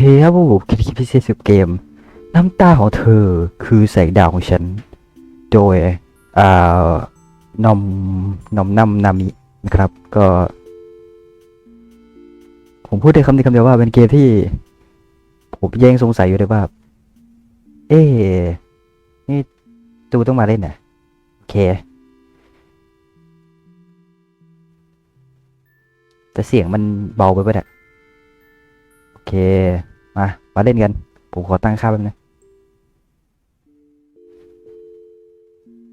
โอเคครับผมคลิปพิเศษสุดเกม น้ำตาของเธอคือแสงดาวของฉัน โดยอ่านอมนอมนำนามินะครับ ก็ ผมพูดได้คำนี้คำเดียวว่าเป็นเกมที่ ผมยังสงสัยอยู่เลยว่า เอ๊นี่ตูต้องมาเล่นนะโอเค แต่เสียงมันเบาไปปะเนี่ยโอเค มามาเล่นกัน ผมขอตั้งค่าแป๊บนึง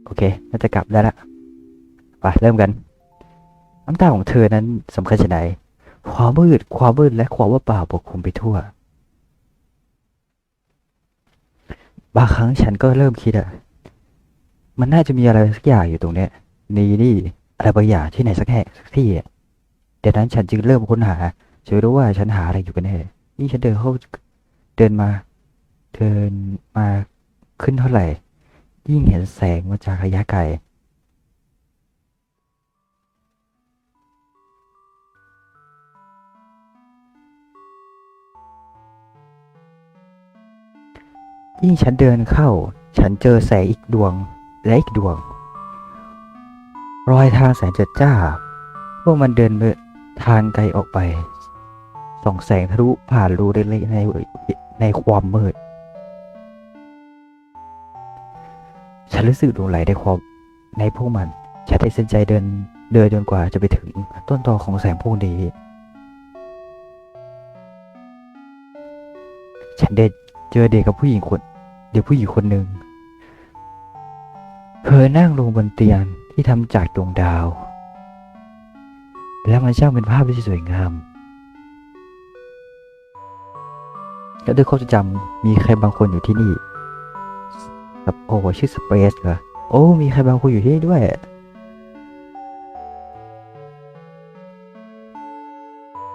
โอเค น่าจะกลับได้ละไปเริ่มกัน น้ำตาของเธอนั้นสำคัญชะไหนความมืด ความมืดและความว่าเปล่าปกคลุมไปทั่ว บางครั้งฉันก็เริ่มคิดอะมันน่าจะมีอะไรสักอย่างอยู่ตรงเนี้ยนี่นี่อะไรบางอย่างที่ไหนสักแห่งสักที่อะดังนั้นฉันจึงเริ่มค้นหาจะรู้ว่าฉันหาอะไรอยู่กันแน่ นี่ฉันเดินเข้าเดินมา เดินมาขึ้นเท่าไหร่ ยิ่งเห็นแสงมาจากระยะไกลยิ่งฉันเดินเข้า ฉันเจอแสงอีกดวงและอีกดวง รอยทางแสงเจิดจ้า พวกมันเดินไปทางไกลออกไป ส่องแสงทะลุผ่านรูเล็กๆในในความมืด ฉันรู้สึกหลงไหลในความในพวกมัน ฉันได้สนใจเดินเดินจนกว่าจะไปถึงต้นตอของแสงพวกนี้ ฉันได้เจอเด็กกับผู้หญิงคนเด็กผู้หญิงคนหนึ่งเธอนั่งลงบนเตียงที่ทำจากดวงดาว แล้วมันช่างเป็นภาพที่สวยงาม แล้วด้วยความทรงจำมีใครบางคนอยู่ที่นี่ครับโอ้ชื่อสเปซเหรอโอ้มีใครบางคนอยู่ที่นี่ด้วย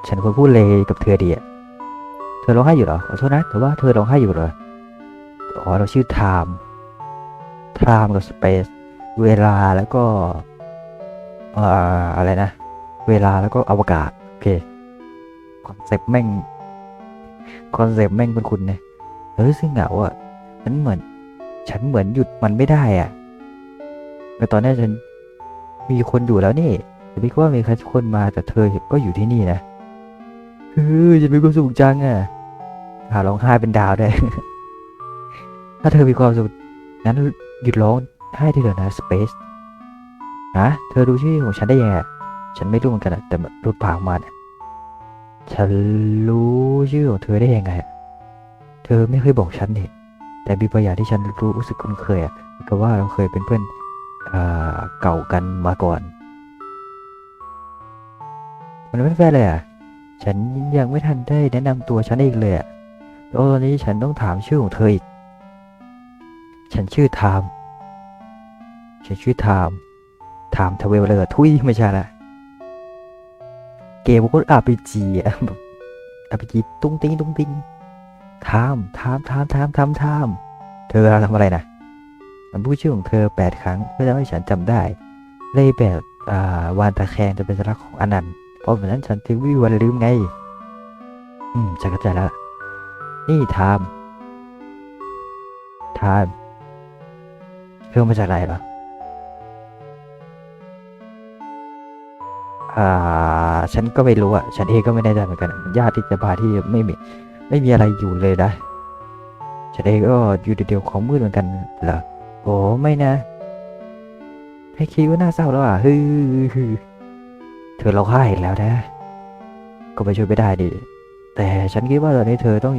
ฉันควรพูดเลยกับเธอดีอะเธอร้องไห้อยู่เหรอขอโทษนะแต่ว่าเธอร้องไห้อยู่เหรออ๋อเราชื่อไทม์ไทม์กับสเปซเวลาแล้วก็เอ่ออะไรนะ เวลาแล้วก็อวกาศ โอเคคอนเซ็ปต์แม่ง คอนเซปต์แม่งเป็นคุณนี่ยเฮ้ยซึ่งเหงาอะฉันเหมือน ฉันเหมือนหยุดมันไม่ได้อะแต่ตอนนี้ฉันมีคนอยู่แล้วนี่แต่ไม่ว่ามีใครสักคนมาแต่เธอก็อยู่ที่นี่นะเฮ้ยฉันมีความสุขจังอะหาร้องไห้เป็นดาวได้ ถ้าเธอมีความสุขนั้นหยุดร้องไห้เถอะนะ Space ฮะเธอรู้ชื่อของฉันได้ยังไงฉันไม่รู้เหมือนกันแต่รูปปากมาเนี่ย ฉันรู้ชื่อของเธอได้ยังไงอะเธอไม่เคยบอกฉันนี่แต่มีบางอย่างที่ฉันรู้รู้สึกคุ้นเคยอะก็ว่าเราเคยเป็นเพื่อนเอเก่ากันมาก่อน มันไม่แฟร์เลยอะฉันยังไม่ทันได้แนะนำตัวฉันเองเลยอะแล้วตอนนี้ฉันต้องถามชื่อของเธออีก ฉันชื่อไทม์ฉันชื่อไทม์ไทม์ทเวลเลอร์ทุยไม่ใช่ละ เกมก็อาร์พีจีอะแบบอาร์พีจีตุ้งติ้งตุ้งติ้งไทม์ไทม์ไทม์ไทม์ไทม์ไทม์เธอทำอะไรนะมันพูดชื่อของเธอแปดครั้งเพื่อทำให้ฉันจำได้เลยแบบอ่าวานตะแคงจะเป็นสัญลักษณ์ของอนันต์เพราะแบบนั้นฉันถึงไม่มีวันลืมไง อืมฉันเข้าใจแล้ว นี่ไทม์ไทม์เธอมาจากไหนหรอ อ่าฉันก็ไม่รู้อะ ฉันเองก็ไม่แน่ใจเหมือนกันญาติที่จะพาที่ไม่มีไม่มีอะไรอยู่เลยนะ ฉันเองก็อยู่เดียวๆของมืดเหมือนกันเหรอโอ้ไม่นะให้คิดว่าน่าเศร้าแล้วอะฮึฮเธอร้องไห้อีกแล้วนะ ก็ไปช่วยไม่ได้ดิแต่ฉันคิดว่าตอนนี้เธอต้อง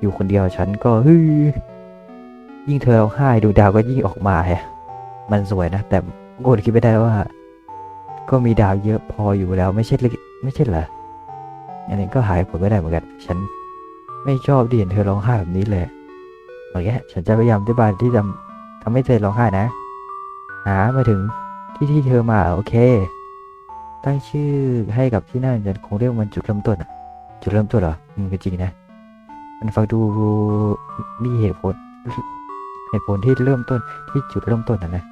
อยู่คนเดียวฉันก็ฮึยิ่งเธอร้องไห้ดูดาวก็ยิ่งออกมาแฮะมันสวยนะ แต่โกดคิดไม่ได้ว่า ก็มีดาวเยอะพออยู่แล้วไม่ใช่ไม่ใช่เหรออันนี้ก็หายผลไม่ได้เหมือนกัน ฉันไม่ชอบที่เห็นเธอร้องไห้แบบนี้เลยอเงี้ยฉันจะพยายามอธิบายที่ทำทำให้เธอร้องไห้นะหามาถึงที่ที่เธอมาโอเค ตั้งชื่อให้กับที่นั่นฉันคงเรียกมันจุดเริ่มต้นอะจุดเริ่มต้นเหรอมก็จริงนะ มันฟังดูมีเหตุผล เหตุผลที่เริ่มต้นที่จุดเริ่มต้นนะนะ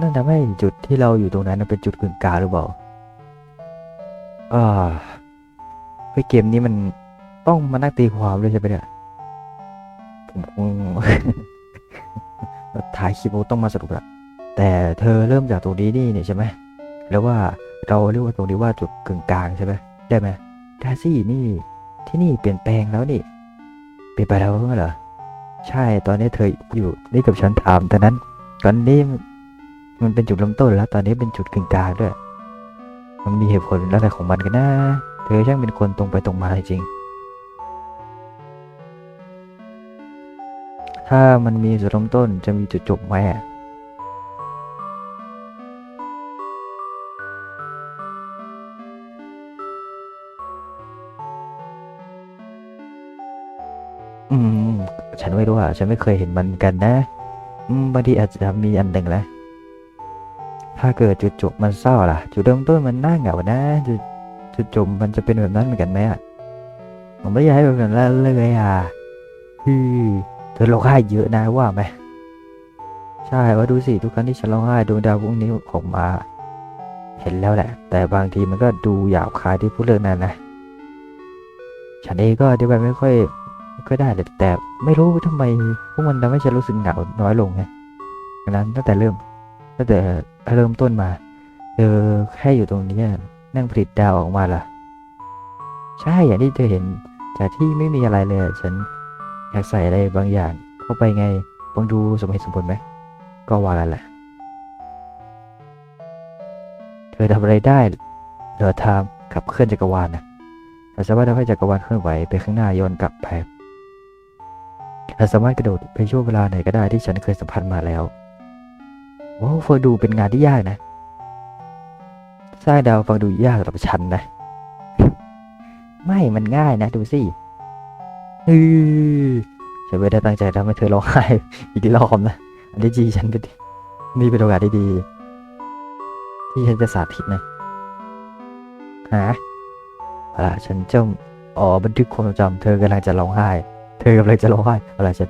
นั่นทำให้จุดที่เราอยู่ตรงนั้นเป็นจุดกึ่งกลางหรือเปล่าอ่าเฮ้ยเกมนี้มันต้องมานั่งตีความเลยใช่ไหมเนี่ย ผมคงถ่ายคลิปต้องมาสรุปละแต่เธอเริ่มจากตรงนี้นี่เนี่ยใช่ไหมแล้วว่าเราเรียกว่าตรงนี้ว่าจุดกึ่งกลางใช่ไหมได้ไหมได้สินี่ที่นี่เปลี่ยนแปลงแล้วนี่เปลี่ยนไปแล้วเหรอใช่ตอนนี้เธออยู่นี่กับฉันถามแต่นั้น ตอนนี้ มันเป็นจุดเริ่มต้นแล้ว ตอนนี้เป็นจุดกึ่งกลางด้วย มันมีเหตุผลอะไรของมันกันนะ เธอช่างเป็นคนตรงไปตรงมาจริงๆถ้ามันมีจุดเริ่มต้นจะมีจุดจบไหมอะอืม ฉันไม่รู้อะ ฉันไม่เคยเห็นมันกันนะ อืมบางทีอาจจะมีอันหนึ่งแหละ ถ้าเกิดจุดจบมันเศร้าล่ะ จุดเริ่มต้นมันน่าเหงานะจุดจุดจบมันจะเป็นแบบนั้นเหมือนกันไหมอะผมไม่อยากให้เป็นแบบนั้นเลยอะฮือเธอร้องไห้เยอะนะว่าไหมใช่ว่าดูสิทุกครั้งที่ฉันร้องไห้ดวงดาวพวกนี้ออกมา เห็นแล้วแหละ แต่บางทีมันก็ดูหยาบคายที่พูดเรื่องนั้นนะฉันเองก็อธิบายไม่ค่อยไม่ค่อยได้เลยแต่ไม่รู้ทำไมพวกมันทำให้ฉันรู้สึกเหงาน้อยลงไงดังนั้นตั้งแต่เริ่มตั้งแต่ เริ่มต้นมา เธอแค่อยู่ตรงนี้นั่งผลิตดาวออกมาล่ะ ใช่อย่างที่เธอเห็น จากที่ไม่มีอะไรเลย ฉันอยากใส่อะไรบางอย่างเข้าไปไงฟังดูสมเหตุสมผลไหม ก็ว่ากันแหละ เธอทำอะไรได้เหรอทามขับเคลื่อนจักรวาลนะเธอสามารถทำให้จักรวาลเคลื่อนไหวไปข้างหน้าย้อนกลับไปเธอสามารถกระโดดไปช่วงเวลาไหนก็ได้ที่ฉันเคยสัมผัสมาแล้ว โอ้ฟังดูเป็นงานที่ยากนะ สร้างดาวฟังดูยากสำหรับฉันนะ ไม่มันง่ายนะ ดูสิเออฉันไม่ได้ตั้งใจทำให้เธอร้องไห้อีกรอบนะ อันที่จริงฉันเป็นนี่เป็นโอกาสที่ดี ที่ฉันจะสาธิตนะฮะเอาล่ะฉันจ้องอ๋อบันทึกความทรงจำเธอกำลังจะร้องไห้ เธอกำลังจะร้องไห้เอาล่ะฉัน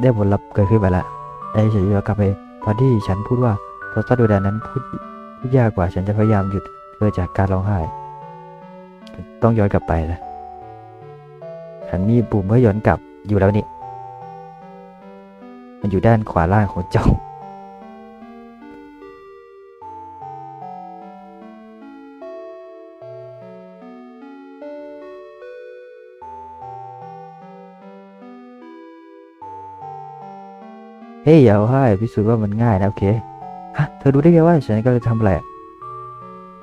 ได้ผลลัพธ์เกิดขึ้นไปแล้วไอ้ฉันย้อนกลับไป ตอนที่ฉันพูดว่าโรศัพท์ดูดานั้นพูดพูดยากกว่าฉันจะพยายามหยุดเธอจากการร้องไห้ ต้องย้อนกลับไปนะฉันมีปุ่มเพื่อย้อนกลับอยู่แล้วนี่ มันอยู่ด้านขวาล่างของจอ เฮ้ยอย่าเอาให้พิสูจน์ว่ามันง่ายนะโอเคฮะเธอรู้ได้ไงว่าฉันก็เลยทำอะไร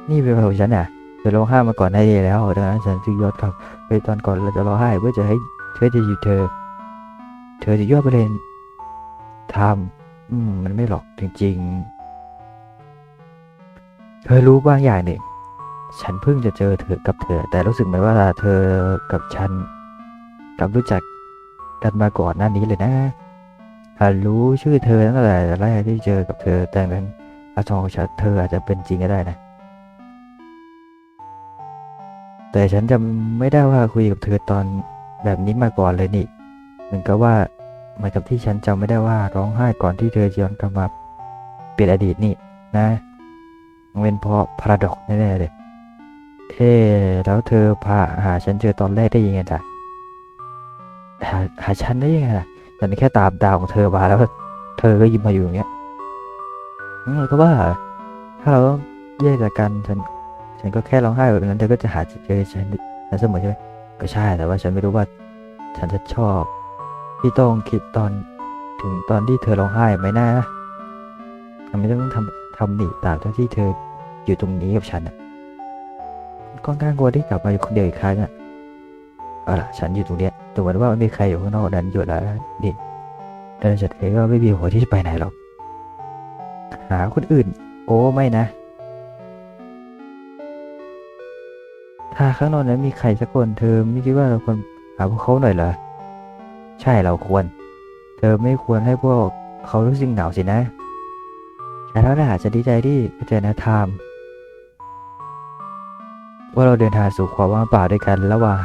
นี่เป็นของฉันอะเธอร้องไห้มาก่อนหน้านี้แล้วดังนั้นฉันจึงยอนกลับไปตอนก่อนเราจะร้องไห้เพื่อจะให้เธอจะอยู่เธอ เธอจะย้อนไปเลยทำอืมมันไม่หรอกจริงๆ เธอรู้บางอย่างหนึ่งฉันเพิ่งจะเจอเธอกับเธอ แต่รู้สึกเหมือนว่าเธอกับฉันกับรู้จักกันมาก่อนหน้านี้เลยนะ หากรู้ชื่อเธอตั้งแต่แรกที่เจอกับเธอแต่นั้นอาชองของฉันเธออาจจะเป็นจริงก็ได้นะ แต่ฉันจำไม่ได้ว่าคุยกับเธอตอนแบบนี้มาก่อนเลยนี่เหมือนกับว่าเหมือนกับที่ฉันจำไม่ได้ว่าร้องไห้ก่อนที่เธอจะย้อนกลับมาเปลี่ยนอดีตนี่นะมันเป็นเพราะพาราดอกแน่ๆเลยเอ๊แล้วเธอพาหาฉันเจอตอนแรกได้ยังไงจ๊ะหาหาฉันได้ยังไงล่ะ ฉันแค่ตามดาวของเธอมาแล้ว เธอก็ยิ้มมาอยู่อย่างเงี้ยอืมก็ว่า ถ้าเราแยกจากกันฉัน ฉันก็แค่ร้องไห้แบบนั้นเธอก็จะหาเจอฉันฉันเสมอใช่ไหมก็ใช่แต่ว่าฉันไม่รู้ว่า ฉันจะชอบ ที่ต้องคิดตอนถึงตอนที่เธอร้องไห้ไหมนะทำไมต้องทำทำหนีตามทั้งที่เธออยู่ตรงนี้กับฉันอะก็กล้ากลัวที่กลับมาอยู่คนเดียวอีกครั้งอะเอาล่ะ ฉันอยู่ตรงเนี้ย เหมือนว่าไม่มีใครอยู่ข้างนอกนั้นอยู่แล้วนี่แต่ฉันเองก็ไม่มีหัวที่จะไปไหนหรอก หาคนอื่น โอ้ไม่นะ ถ้าข้างนอกนั้นมีใครสักคนเธอไม่คิดว่าเราควรหาพวกเขาหน่อยเหรอ ใช่เราควร เธอไม่ควรให้พวกเขารู้สึกเหงาสินะแต่แล้วล่ะจะดีใจที่เจอนะไทม์ว่าเราเดินทางสู่ความว่างเปล่าด้วยกันระหว่าง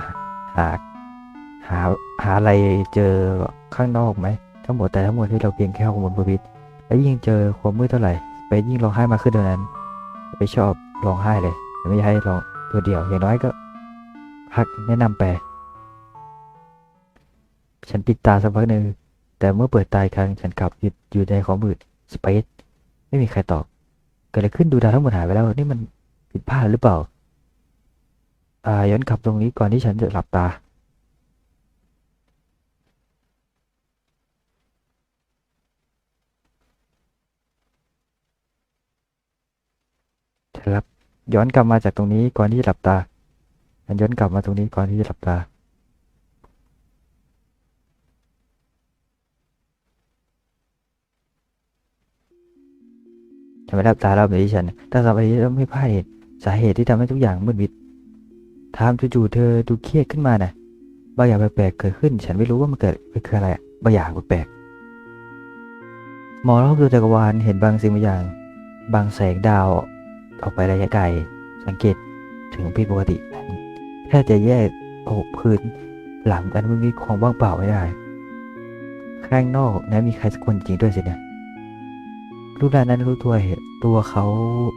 หาก หาหาอะไรเจอข้างนอกไหมทั้งหมดแต่ทั้งหมดที่เราเพียงแค่ข้อมูลบนวิตและยิ่งเจอความมืดเท่าไหร่ไปยิ่งร้องไห้มากขึ้นเท่านั้น ไปชอบร้องไห้เลยไม่ให้ร้องตัวเดียวอย่างน้อยก็พักแนะนำไปฉันปิดตาสักพักหนึ่งแต่เมื่อเปิดตาครั้งฉันกลับอยู่อยู่ในความมืดสเปซไม่มีใครตอบเกิดอะไรขึ้นดูดาวทั้งหมดหายไปแล้วนี่มันผิดพลาดหรือเปล่า อ่าย้อนกลับตรงนี้ก่อนที่ฉันจะหลับตา ฉันรับ ย้อนกลับมาจากตรงนี้ก่อนที่จะหลับตาฉันย้อนกลับมาตรงนี้ก่อนที่จะหลับตาฉันไมหลับตาแล้วแบบที่ฉันแต่สมัยนี้เราไม่พลาดเหตุสาเหตุที่ทำให้ทุกอย่างมืดมิดทามจู่ๆเธอดูเครียดขึ้นมานะบางอย่างแปลกๆเกิดขึ้น ฉันไม่รู้ว่ามันเกิดมันคืออะไรบางอย่างแปลกๆมองรอบตัวจักรวาลเห็นบางสิ่งบางอย่าง บางแสงดาว ออกไประยะไกล สังเกตถึงผิดปกติแค่จะแยกโอ้พื้นหลังอันไม่มีความว่างเปล่าไม่ได้ ข้างนอกนั้นมีใครสักคนจริงด้วยสินะรูปร่างนั้นรู้ตัวเหตุตัวเขา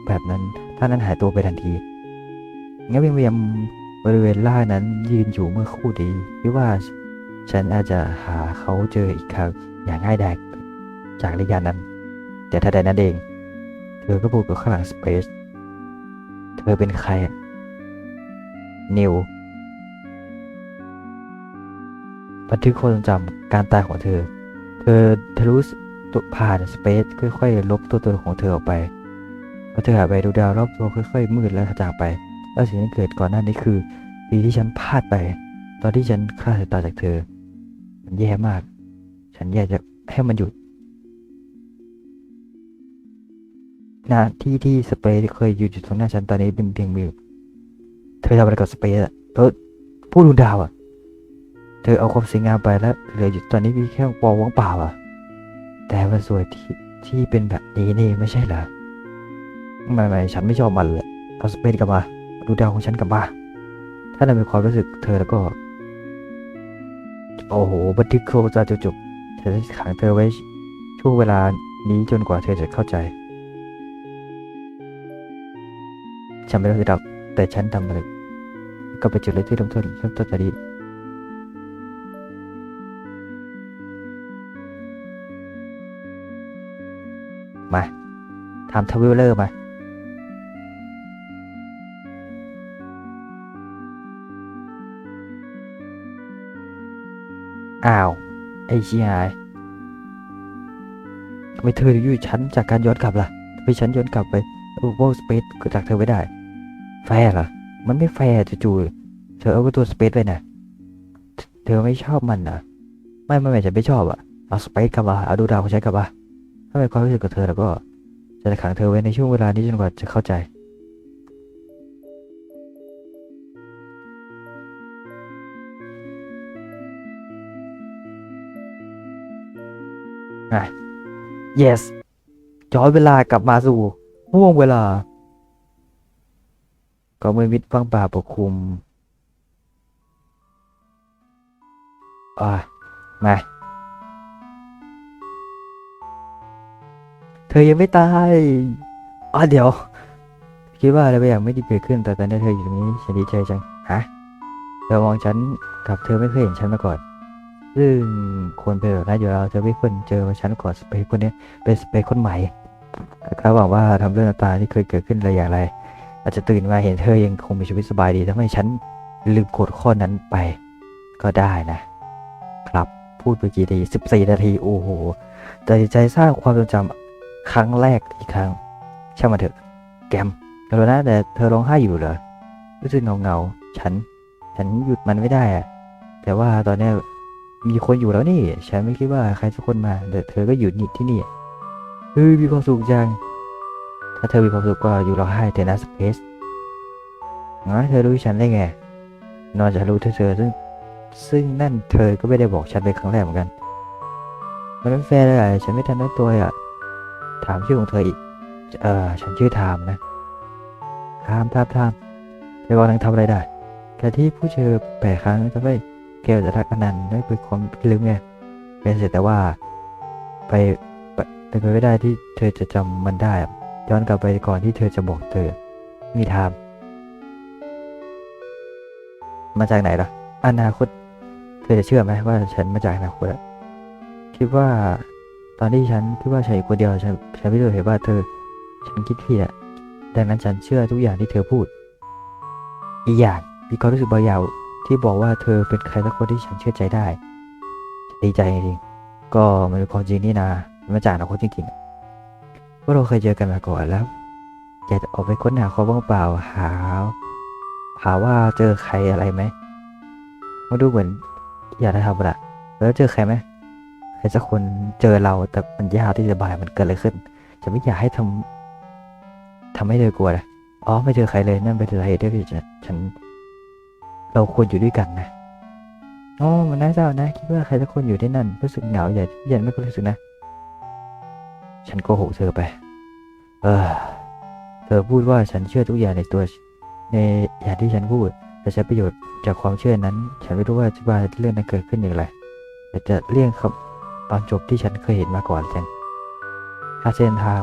แบบนั้น ท่านนั้นหายตัวไปทันทีงั้นเวียมบริเวณล่านั้นยืนอยู่เมื่อคู่ดีคิดว่าฉันอาจจะหาเขาเจออีกครั้งอย่างง่ายดายจากระยะนั้น แต่ถ้าใดนั้นเอง เธอก็พูดกับข้างหลังสเปซ เธอเป็นใครอะนิว บันทึกความทรงจำการตายของเธอ เธอทะลุตัวผ่านสเปซค่อยๆ ลบตัวตนของเธอออกไปพอเธอหายไปดูดาวรอบตัวค่อยๆ มืดและจางไป แล้วสิ่งที่เกิดก่อนหน้านี้คือปีที่ฉันพลาดไป ตอนที่ฉันคลาดสายตาจากเธอ มันแย่มาก ฉันอยากจะให้มันหยุด นะที่ที่สเปซเคยอยู่อยู่ตรงหน้าฉันตอนนี้เป็นเพียงมือเธอทำอะไรกับสเปซอะเธอผู้ดูดาวอะ เธอเอาความสวยงามไปแล้วเหลืออยู่ตอนนี้มีแค่วอลว่างเปล่าอะ แต่มันสวยที่ที่เป็นแบบนี้นี่ไม่ใช่เหรอไม่ไม่ฉันไม่ชอบมันเลยเอาสเปนกลับมาดูดาวของฉันกลับมาถ้าเรามีความรู้สึกเธอแล้วก็ โอ้โหบันทึกโคจะจจบฉันขังเธอไว้ช่วงเวลานี้จนกว่าเธอจะเข้าใจ ฉันไม่รู้สึกหรอกแต่ฉันทำอะไรก็เป็นจุดเริ่มที่ลงโทษเริ่มต้นจากนี้มาทำทวิลเลอร์มาอ้าว ไอ้ชี้หายทำไมเธออยู่ชั้นจากการย้อนกลับล่ะทำไมฉันย้อนกลับไปโอ้โหสเปซจากเธอไม่ได้ แฟร์เหรอ มันไม่แฟร์จู่ๆเธอเอาตัวสเปซไปนะเธอไม่ชอบมันนะไม่ไม่ไม่ฉันไม่ชอบอะเอาสเปซกลับมาเอาดูดาวของฉันกลับมาถ้าเป็นความรู้สึกกับเธอแล้วก็จะขังเธอไว้ในช่วงเวลานี้จนกว่าจะเข้าใจอะ yes ย้อนเวลากลับมาสู่ห่วงเวลา ก็มือมิดฟังป่าปกคลุมอะมา เธอยังไม่ตายอ๋อเดี๋ยว คิดว่าอะไรบางอย่างไม่ดีเกิดขึ้น แต่ตอนนี้เธออยู่ตรงนี้ฉันดีใจจัง ฮะ เธอมองฉันกับเธอไม่เคยเห็นฉันมาก่อน ซึ่งคนเป็นแบบนั้นอยู่แล้วเธอไม่ควรเจอฉันก่อนสเปคคนนี้เป็นสเปคคนใหม่ก็หวังว่าทำเรื่องต่างๆที่เคยเกิดขึ้นอะไรอย่างไร อาจจะตื่นมาเห็นเธอยังคงมีชีวิตสบายดีทำให้ฉันลืมกดข้อนั้นไปก็ได้นะ ครับพูดไปกี่ทีสิบสี่นาที โอ้โหตัดสินใจสร้างความทรงจำครั้งแรกอีกครั้งช่างมาเถอะ แกมเดี๋ยวนะแต่เธอร้องไห้อยู่เหรอรู้สึกเงาเงาฉัน ฉันหยุดมันไม่ได้อะแต่ว่าตอนนี้มีคนอยู่แล้วนี่ ฉันไม่คิดว่าใครสักคนมาแต่เธอก็อยู่นี่ที่นี่เฮ้ยมีความสุขจัง ถ้าเธอมีความสุขก็อยู่ร้องไห้เถอนะสเปซงั้นเธอรู้ฉันได้ไง นอกจากรู้เธอเธอซึ่งซึ่งนั่นเธอก็ไม่ได้บอกฉันเป็นครั้งแรกเหมือนกัน มันไม่แฟร์เลยอะฉันไม่ทันได้ตัวเลยอะถามชื่อของเธออีก เออฉันชื่อทามนะทามทามทามเธอกำลังทำอะไรได้แค่ที่ผู้เจอแปดครั้งทำให้เกลจะทักอนันต์ได้เป็นความลืมไง เป็นเสร็จแต่ว่าไปเป็นไปไม่ได้ที่เธอจะจำมันได้ ย้อนกลับไปก่อนที่เธอจะบอกเธอมีทามมาจากไหนล่ะ อนาคต เธอจะเชื่อไหมว่าฉันมาจากอนาคตคิดว่าตอนที่ฉันคิดว่าฉันอยู่คนเดียวฉันฉันไม่รู้เห็นว่าเธอ ฉันคิดผิดอะดังนั้นฉันเชื่อทุกอย่างที่เธอพูด อีกอย่างมีความรู้สึกบางอย่างที่บอกว่าเธอเป็นใครสักคนที่ฉันเชื่อใจได้ดีใจจริงก็มันเป็นความจริงนี่นามันมาจากอนาคตจริงๆ วกเราเคยเจอกันมาก่อนแล้วอยากจะออกไปค้นหาความว่างเปล่าหาหาว่าเจอใครอะไรไหมมาดูเหมือน อยากจะทำละแล้วเจอใครไหมใครสักคนเจอเราแต่มันยากที่จะบายมันเกิดอะไรขึ้น จะไม่อยากให้ทำทำให้เธอกลัวเลยอ๋อไม่เจอใครเลยนั่นเป็นสาเหตุที่ฉันฉัน เราควรอยู่ด้วยกันนะอ๋อมันน่าเศร้านะ คิดว่าใครสักคนอยู่ที่นั่นรู้สึกเหงาอย่ายันไม่รู้สึกนะ ฉันโกหกเธอไป เออ เธอพูดว่าฉันเชื่อทุกอย่างในตัว ในอย่างที่ฉันพูดจะใช้ประโยชน์จากความเชื่อนั้น ฉันไม่รู้ว่าจะว่าเรื่องนั้นเกิดขึ้นอย่างไรแต่จะเลี่ยงคำตอนจบที่ฉันเคยเห็นมาก่อนฉันถ้าเส้นทาง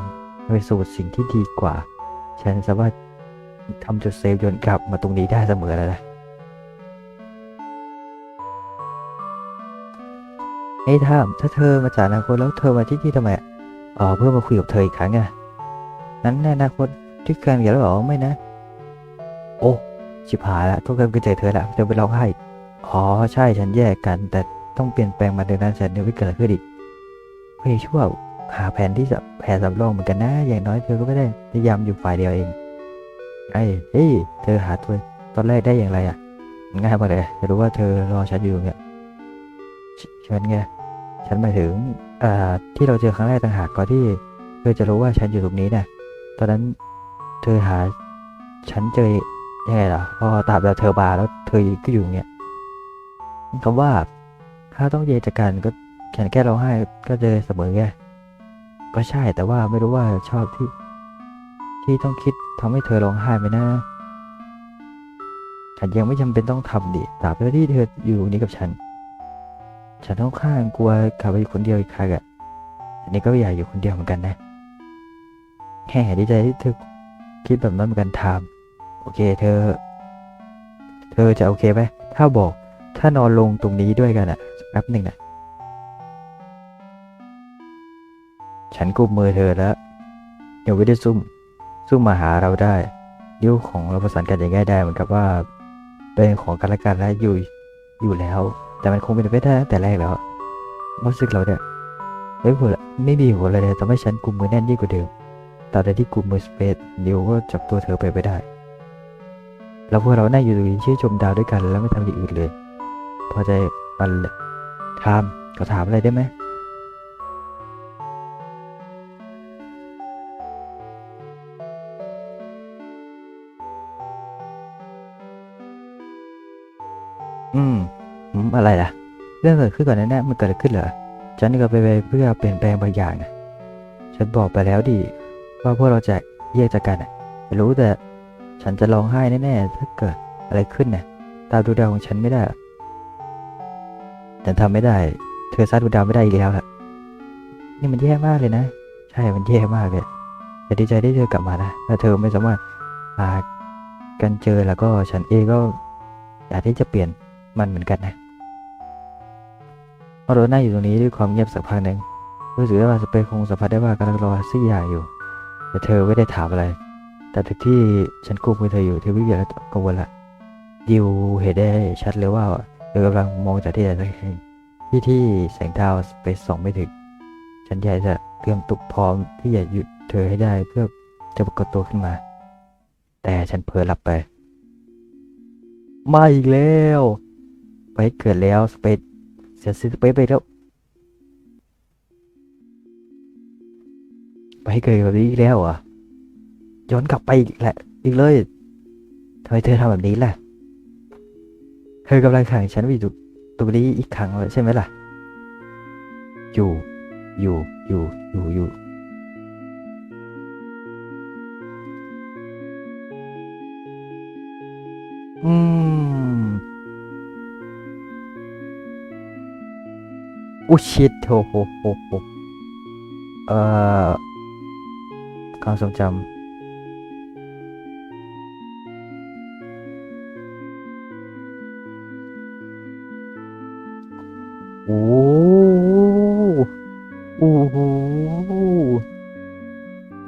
ไปสู่สิ่งที่ดีกว่า ฉันสามารถทำจุดเซฟยนกลับมาตรงนี้ได้เสมอแล้วนะเฮ้ทามถ้าเธอมาจากอนาคตแล้วเธอมาที่นี่ทำไม อะอ๋อเพื่อมาคุยกับเธออีกครั้งไงนั้นในอนาคตที่กันกันแล้วเหรอไม่นะ โอ้ชิบหายละทุกคนก็เจเธอละเธอไปร้องไห้อ๋อใช่ฉันแยกกัน แต่ต้องเปลี่ยนแปลงมาดังนั้นฉันเดี๋ยวไม่เกิดขึ้นอีกเฮ้ยชั่วหาแผนที่จะแผนสำรองเหมือนกันนะ อย่างน้อยเธอก็ไม่ได้พยายามอยู่ฝ่ายเดียวเองไอ้เฮ้ยเธอหาตัวตอนแรกได้อย่างไรอะ ง่ายมากเลยจะรู้ว่าเธอรอฉันอยู่เนี่ยฉฉันไง ฉันหมายถึงที่เราเจอครั้งแรกต่างหากก่อนที่เธอจะรู้ว่าฉันอยู่ตรงนี้เนี่ยตอนนั้นเธอหาฉันเจอยังไงล่ะพอตามแบบเธอมาแล้วเธอก็อยู่เงี้ยคำว่าถ้าต้องเยจากกันก็แค่แค่ร้องไห้ก็เจอเสมอไงก็ใช่แต่ว่าไม่รู้ว่าชอบที่ ที่ต้องคิดทำให้เธอร้องไห้ไหมนะฉันยังไม่จำเป็นต้องทำดิตราบใดที่เธออยู่นี้กับฉัน ฉันต้องข้างกลัวขับไปอยู่คนเดียวอีกครั้งอะอันนี้ก็อยากอยู่คนเดียวเหมือนกันนะแค่ดีใจที่เธอคิดแบบนั้นเหมือนกันทามโอเคเธอ เธอจะโอเคไหมถ้าบอกถ้านอนลงตรงนี้ด้วยกันอะสักแป๊บหนึ่งนะฉันกุมมือเธอแล้วยังไม่ได้ซุ่ม ซุ่มมาหาเราได้นิ้วของเราประสานกันอย่างง่ายได้เหมือนกับว่า เป็นของกันและกันและอยู่อยู่แล้ว แต่มันคงเป็นไปได้ตั้งแต่แรกแล้วรู้สึกเราเนี่ยไม่ผลไม่มีหัวอะไรเลยทำให้ฉันกุมมือแน่นยิ่งกว่าเดิมตอนใดที่กุมมือสเปซนิวก็จับตัวเธอไปไม่ได้ แล้วพวกเรานั่งอยู่ตรงนี้ชื่อชมดาวด้วยกันแล้วไม่ทำอย่างอื่นเลย พอใจมันเลยถามก็ถามอะไรได้ไหม อะไรล่ะ เรื่องเกิดขึ้นก่อนแน่ๆมันเกิดขึ้นเหรอ ฉันก็ไปไปเพื่อเปลี่ยนแปลงบางอย่างนะฉันบอกไปแล้วดิว่าพวกเราจะแยกจากกันนะรู้แต่ฉันจะร้องไห้แน่ๆถ้าเกิดอะไรขึ้นน่ะตามดูดาวของฉันไม่ได้ฉันทำไม่ได้ เธอซัดดูดาวไม่ได้อีกแล้วล่ะนี่มันแย่มากเลยนะ ใช่ มันแย่มากเลยแต่ดีใจที่เธอกลับมานะถ้าเธอไม่สามารถหากันเจอแล้วก็ฉันเองก็อยากที่จะเปลี่ยนมันเหมือนกันนะ เรานั่งอยู่ตรงนี้ด้วยความเงียบสักพักหนึ่งรู้สึกได้ว่าสเปซคงสัมผัสได้ว่ากำลังรอสิ่งอย่างอยู่ แต่เธอไม่ได้ถามอะไร แต่ถึงที่ฉันกุมมือเธออยู่เธอไม่มีอะไรกังวลละดิวเห็นได้ชัดเลยว่าเธอกำลังมองจากที่ใดสักแห่งที่ที่แสงดาวสเปซส่องไม่ถึง ฉันอยากจะเตรียมตุกพร้อมที่จะหยุดเธอให้ได้เพื่อจะปรากฏตัวขึ้นมา แต่ฉันเผลอหลับไป มาอีกแล้ว ไปเกิดแล้วสเปซ เสียสเปไปแล้ว ไปเกิดแบบนี้อีกแล้วเหรอะย้อนกลับไปอีกแหละ อีกเลยทำไมเธอทำแบบนี้ล่ะ เธอกำลังขังฉันไว้อยู่ตรงนี้อีกครั้งเลยใช่ไหมล่ะ อยู่ อยู่ อยู่ อยู่ อยู่ อืม อุชิดโหโหโหเอ่อความทรงจำโอ้โอ้โห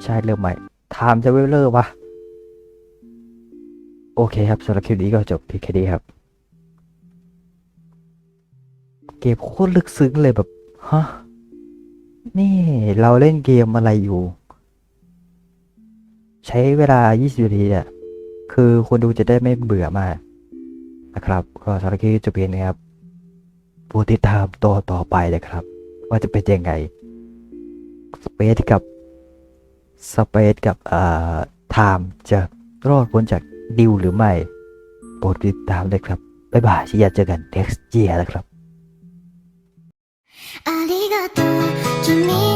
ใช่เริ่มใหม่ถามจะเวลเลอร์วะ โอเคครับสำหรับคลิปนี้ก็จบพีแค่นี้ครับ กมโคตรลึกซึ้งเลยแบบฮะนี่เราเล่นเกมอะไรอยู่ ใช้เวลา 20 นาทีเนี่ยคือคนดูจะได้ไม่เบื่อมากนะครับก็สำหรับคลิปจบเพียงนี้ครับโปรดติดตามต่อต่อไปเลยครับ ว่าจะเป็นยังไงสเปซกับสเปซกับเอ่อไทม์จะรอดพ้นจากดิวหรือไม่โปรดติดตามเลยครับ บ๊ายบายชิยาเจอกัน next year นะครับ ありがとう。君